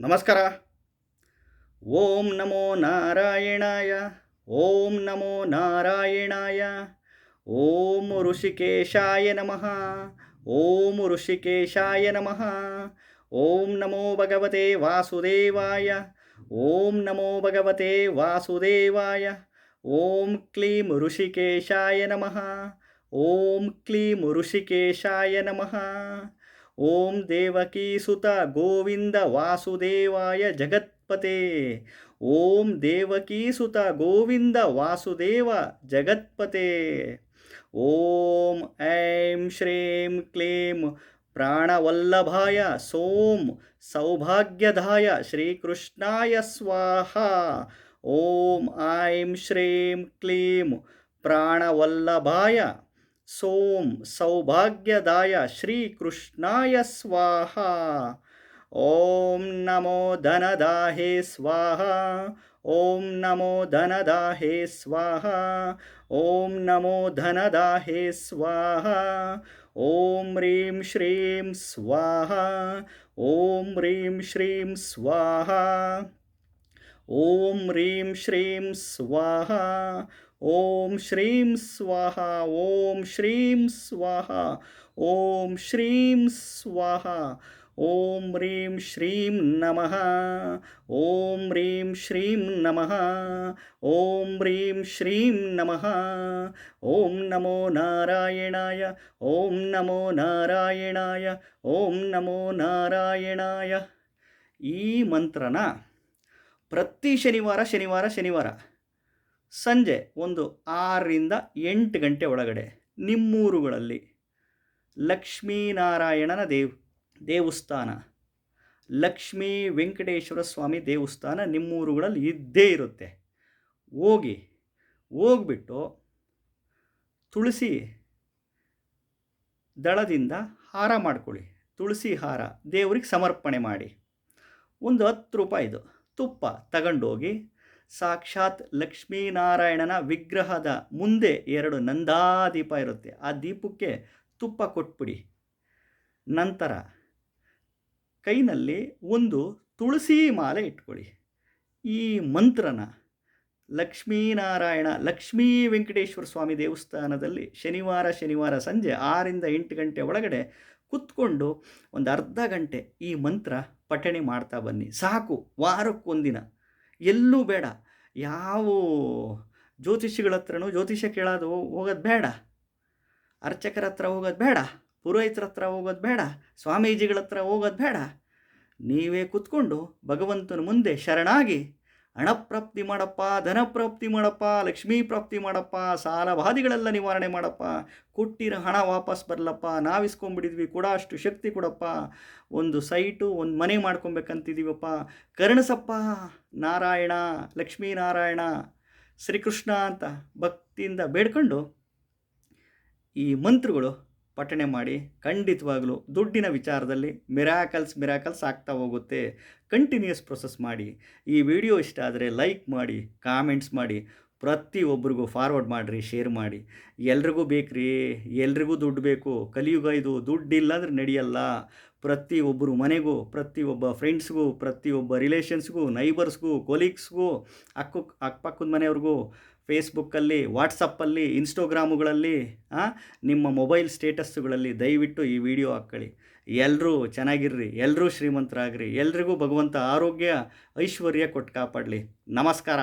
ನಮಸ್ಕಾರ. ಓಂ ನಮೋ ನಾರಾಯಣಾಯ, ಓಂ ನಮೋ ನಾರಾಯಣಾಯ, ಓಂ ಋಷಿಕೇಶಾಯ ನಮಃ, ಓಂ ಋಷಿಕೇಶಾಯ ನಮಃ, ಓಂ ನಮೋ ಭಗವತೆ ವಾಸುದೇವಾಯ, ಓಂ ನಮೋ ಭಗವತೆ ವಾಸುದೇವಾಯ, ಓಂ ಕ್ಲೀಂ ಋಷಿಕೇಶಾಯ ನಮಃ, ಓಂ ಕ್ಲೀಂ ಋಷಿಕೇಶಾಯ ನಮಃ. ಓಂ ದೇವಕೀಸುತ ಗೋವಿಂದ ವಾಸುದೇವಾಯ ಜಗತ್ಪತೆ. ಓಂ ದೇವಕೀಸುತ ಗೋವಿಂದ ವಾಸುದೇವ ಜಗತ್ಪತೆ. ಓಂ ಐಂ ಶ್ರೀಂ ಕ್ಲೀಂ ಪ್ರಾಣವಲ್ಲಭಾಯ ಸೋಂ ಸೌಭಾಗ್ಯದಾಯ ಶ್ರೀಕೃಷ್ಣಾಯ ಸ್ವಾಹ. ಓಂ ಐಂ ಶ್ರೀಂ ಕ್ಲೀಂ ಪ್ರಾಣವಲ್ಲಭಾಯ सों सौभाग्यदाय श्रीकृष्णाय स्वाहा। ॐ नमो धनदाहे स्वाहा। ॐ नमो धनदाहे स्वाहा। ॐ नमो धनदाहे स्वाहा। ॐ ह्रीं श्रीं स्वाहा। ॐ ह्रीं श्रीं स्वाहा। ॐ ह्रीं श्रीं स्वाहा। ಓಂ ಶ್ರೀಂ ಸ್ವಾಹ, ಓಂ ಶ್ರೀಂ ಸ್ವಾಹ, ಓಂ ಶ್ರೀಂ ಸ್ವಾಹ, ಓಂ ರೀಂ ಶ್ರೀಂ ನಮಃ, ಓಂ ರೀಂ ಶ್ರೀಂ ನಮಃ, ಓಂ ರೀಂ ಶ್ರೀಂ ನಮಃ, ಓಂ ನಮೋ ನಾರಾಯಣಾಯ, ಓಂ ನಮೋ ನಾರಾಯಣಾಯ, ಓಂ ನಮೋ ನಾರಾಯಣಾಯ. ಈ ಮಂತ್ರನ ಪ್ರತಿ ಶನಿವಾರ ಶನಿವಾರ ಶನಿವಾರ ಸಂಜೆ ಒಂದು ಆರರಿಂದ ಎಂಟು ಗಂಟೆ ಒಳಗಡೆ ನಿಮ್ಮೂರುಗಳಲ್ಲಿ ಲಕ್ಷ್ಮೀನಾರಾಯಣನ ದೇವ್, ದೇವಸ್ಥಾನ, ಲಕ್ಷ್ಮೀ ವೆಂಕಟೇಶ್ವರ ಸ್ವಾಮಿ ದೇವಸ್ಥಾನ ನಿಮ್ಮೂರುಗಳಲ್ಲಿ ಇದ್ದೇ ಇರುತ್ತೆ. ಹೋಗಿ, ಹೋಗ್ಬಿಟ್ಟು ತುಳಸಿ ದಳದಿಂದ ಹಾರ ಮಾಡ್ಕೊಳ್ಳಿ. ತುಳಸಿ ಹಾರ ದೇವ್ರಿಗೆ ಸಮರ್ಪಣೆ ಮಾಡಿ. ಒಂದು ಹತ್ತು ರೂಪಾಯಿದು ತುಪ್ಪ ತಗೊಂಡೋಗಿ ಸಾಕ್ಷಾತ್ ಲಕ್ಷ್ಮೀನಾರಾಯಣನ ವಿಗ್ರಹದ ಮುಂದೆ ಎರಡು ನಂದಾ ದೀಪ ಇರುತ್ತೆ. ಆ ದೀಪಕ್ಕೆ ತುಪ್ಪ ಕೊಟ್ಬಿಡಿ. ನಂತರ ಕೈನಲ್ಲಿ ಒಂದು ತುಳಸಿ ಮಾಲೆ ಇಟ್ಕೊಳ್ಳಿ. ಈ ಮಂತ್ರನ ಲಕ್ಷ್ಮೀನಾರಾಯಣ ಲಕ್ಷ್ಮೀ ವೆಂಕಟೇಶ್ವರ ಸ್ವಾಮಿ ದೇವಸ್ಥಾನದಲ್ಲಿ ಶನಿವಾರ ಶನಿವಾರ ಸಂಜೆ ಆರಿಂದ ಎಂಟು ಗಂಟೆ ಒಳಗಡೆ ಕುತ್ಕೊಂಡು ಒಂದು ಅರ್ಧ ಗಂಟೆ ಈ ಮಂತ್ರ ಪಠಣೆ ಮಾಡ್ತಾ ಬನ್ನಿ. ಸಾಕು ವಾರಕ್ಕೊಂದಿನ. ಎಲ್ಲೂ ಬೇಡ. ಯಾವ ಜ್ಯೋತಿಷಿಗಳ ಹತ್ರನೂ ಜ್ಯೋತಿಷ್ಯ ಕೇಳೋದು ಹೋಗೋದು ಬೇಡ. ಅರ್ಚಕರ ಹತ್ರ ಹೋಗೋದು ಬೇಡ. ಪುರೋಹಿತರ ಹತ್ರ ಹೋಗೋದು ಬೇಡ. ಸ್ವಾಮೀಜಿಗಳ ಹತ್ರ ಹೋಗೋದು ಬೇಡ. ನೀವೇ ಕೂತ್ಕೊಂಡು ಭಗವಂತನ ಮುಂದೆ ಶರಣಾಗಿ ಹಣಪ್ರಾಪ್ತಿ ಮಾಡಪ್ಪ ಧನಪ್ರಾಪ್ತಿ ಮಾಡಪ್ಪ, ಲಕ್ಷ್ಮೀ ಪ್ರಾಪ್ತಿ ಮಾಡಪ್ಪ ಸಾಲ ಬಾಧಿಗಳೆಲ್ಲ ನಿವಾರಣೆ ಮಾಡಪ್ಪ. ಕೊಟ್ಟಿರೋ ಹಣ ವಾಪಸ್ ಬರಲಪ್ಪ, ನಾವಿಸ್ಕೊಂಡ್ಬಿಟ್ಟಿದ್ವಿ, ಕೂಡ ಅಷ್ಟು ಶಕ್ತಿ ಕೊಡಪ್ಪ. ಒಂದು ಸೈಟು, ಒಂದು ಮನೆ ಮಾಡ್ಕೊಬೇಕಂತಿದ್ದೀವಪ್ಪ ಕರ್ಣಸಪ್ಪ, ನಾರಾಯಣ, ಲಕ್ಷ್ಮೀನಾರಾಯಣ, ಶ್ರೀಕೃಷ್ಣ ಅಂತ ಭಕ್ತಿಯಿಂದ ಬೇಡ್ಕೊಂಡು ಈ ಮಂತ್ರಗಳು ಪಠಣೆ ಮಾಡಿ ಖಂಡಿತವಾಗಲೂ ದುಡ್ಡಿನ ವಿಚಾರದಲ್ಲಿ ಮಿರಾಕಲ್ಸ್ ಮಿರಾಕಲ್ಸ್ ಆಗ್ತಾ ಹೋಗುತ್ತೆ. ಕಂಟಿನ್ಯೂಸ್ ಪ್ರೊಸೆಸ್ ಮಾಡಿ. ಈ ವಿಡಿಯೋ ಇಷ್ಟ ಆದರೆ ಲೈಕ್ ಮಾಡಿ, ಕಾಮೆಂಟ್ಸ್ ಮಾಡಿ. ಪ್ರತಿಯೊಬ್ಬರಿಗೂ ಫಾರ್ವರ್ಡ್ ಮಾಡಿರಿ ಶೇರ್ ಮಾಡಿ. ಎಲ್ರಿಗೂ ಬೇಕ್ರಿ, ಎಲ್ರಿಗೂ ದುಡ್ಡು ಬೇಕು. ಕಲಿಯುಗ ಇದು ದುಡ್ಡಿಲ್ಲ ಅಂದರೆ ನಡೆಯಲ್ಲ. ಪ್ರತಿಯೊಬ್ಬರು ಮನೆಗೂ, ಪ್ರತಿಯೊಬ್ಬ ಫ್ರೆಂಡ್ಸ್ಗೂ ಪ್ರತಿಯೊಬ್ಬ ರಿಲೇಷನ್ಸ್ಗೂ ನೈಬರ್ಸ್ಗೂ ಕೊಲೀಗ್ಸ್ಗೂ ಅಕ್ಕ, ಅಕ್ಕಪಕ್ಕದ ಮನೆಯವ್ರಿಗೂ ಫೇಸ್ಬುಕ್ಕಲ್ಲಿ ವಾಟ್ಸಪ್ಪಲ್ಲಿ ಇನ್ಸ್ಟೋಗ್ರಾಮುಗಳಲ್ಲಿ ನಿಮ್ಮ ಮೊಬೈಲ್ ಸ್ಟೇಟಸ್ಸುಗಳಲ್ಲಿ ದಯವಿಟ್ಟು ಈ ವಿಡಿಯೋ ಹಾಕ್ಕೊಳ್ಳಿ. ಎಲ್ಲರೂ ಚೆನ್ನಾಗಿರ್ರಿ ಎಲ್ಲರೂ ಶ್ರೀಮಂತರಾಗ್ರಿ, ಎಲ್ರಿಗೂ ಭಗವಂತ ಆರೋಗ್ಯ, ಐಶ್ವರ್ಯ ಕೊಟ್ಟು ಕಾಪಾಡಲಿ. ನಮಸ್ಕಾರ.